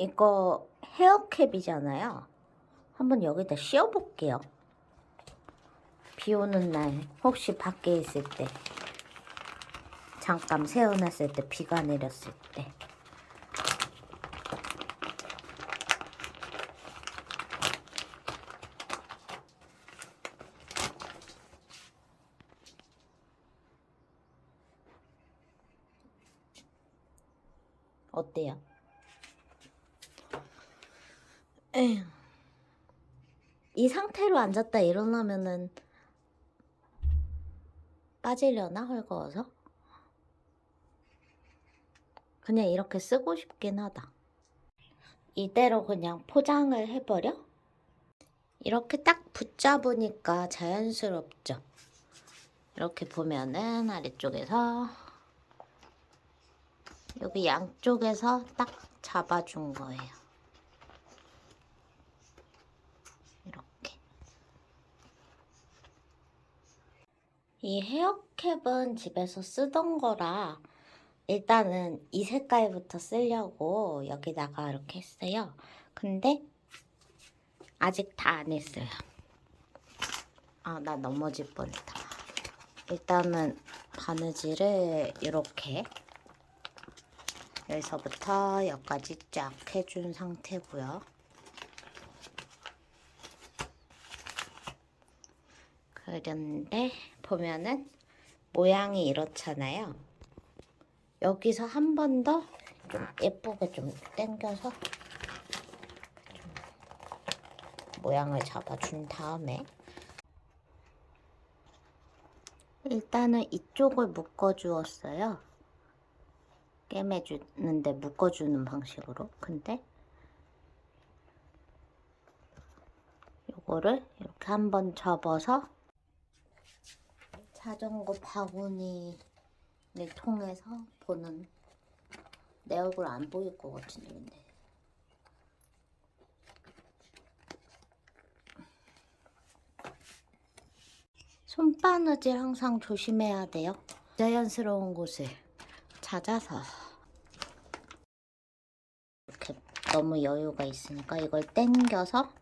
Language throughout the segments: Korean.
이거 헤어캡이잖아요. 한번 여기다 씌워볼게요. 비 오는 날 혹시 밖에 있을 때 잠깐 세워놨을 때 비가 내렸을 때 어때요? 이 상태로 앉았다 일어나면은 빠지려나 헐거워서? 그냥 이렇게 쓰고 싶긴 하다. 이대로 그냥 포장을 해버려? 이렇게 딱 붙잡으니까 자연스럽죠? 이렇게 보면은 아래쪽에서 여기 양쪽에서 딱 잡아준 거예요. 이렇게. 이 헤어캡은 집에서 쓰던 거라 일단은 이 색깔부터 쓰려고 여기다가 이렇게 했어요. 근데 아직 다 안 했어요. 아, 나 넘어질 뻔했다. 일단은 바느질을 이렇게 여기서부터 여기까지 쫙 해준 상태고요. 그런데 보면은 모양이 이렇잖아요. 여기서 한 번 더 좀 예쁘게 좀 당겨서 좀 모양을 잡아준 다음에 일단은 이쪽을 묶어주었어요. 꿰매주는데 묶어주는 방식으로. 근데 요거를 이렇게 한번 접어서 자전거 바구니를 통해서 보는 내 얼굴 안 보일 것 같은데 근데. 손바느질 항상 조심해야 돼요. 자연스러운 곳을 찾아서. 이렇게 너무 여유가 있으니까 이걸 당겨서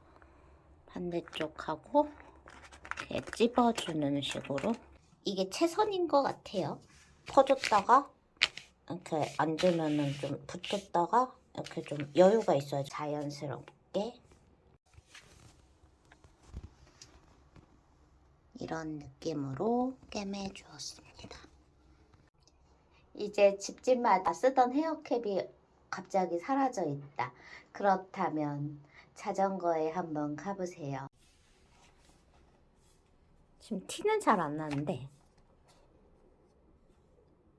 반대쪽하고 이렇게 찝어주는 식으로 이게 최선인 것 같아요. 퍼줬다가 이렇게 앉으면은 좀 붙었다가 이렇게 좀 여유가 있어요. 자연스럽게 이런 느낌으로 꿰매 주었습니다. 이제 집집마다 쓰던 헤어캡이 갑자기 사라져 있다. 그렇다면 자전거에 한번 가보세요. 지금 티는 잘 안 나는데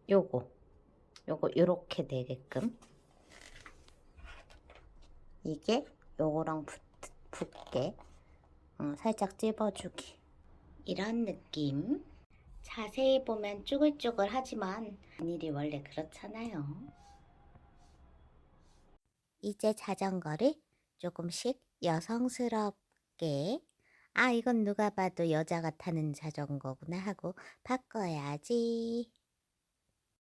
요거 요거 요렇게 되게끔. 이게 요거랑 붙, 붙게 어, 살짝 찝어주기. 이런 느낌. 자세히 보면 쭈글쭈글 하지만 일이 원래 그렇잖아요. 이제 자전거를 조금씩 여성스럽게. 아 이건 누가 봐도 여자가 타는 자전거구나 하고 바꿔야지